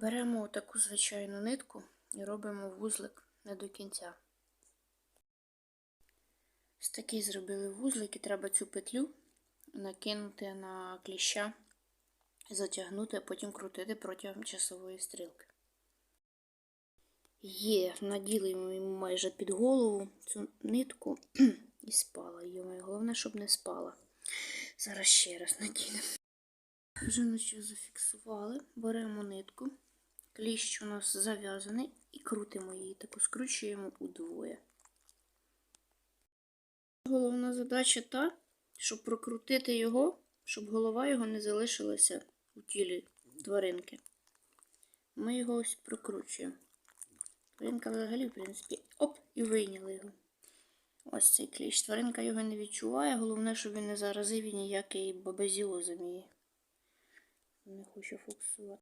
Беремо таку звичайну нитку і робимо вузлик не до кінця. Ось такий зробили вузлик і треба цю петлю накинути на кліща, затягнути, а потім крутити протягом часової стрілки. Є, наділи йому майже під голову цю нитку і спала. Йому головне, щоб не спала. Зараз ще раз надінемо. Вже наче зафіксували. Беремо нитку. Кліщ у нас зав'язаний і крутимо її, таку скручуємо удвоє. Головна задача та, щоб прокрутити його, щоб голова його не залишилася у тілі тваринки. Ми його ось прокручуємо. Тваринка взагалі, в принципі, оп, і вийняли його. Ось цей кліщ. Тваринка його не відчуває. Головне, щоб він не заразив і ніякий бабезіозом її. Не хочу фокусувати.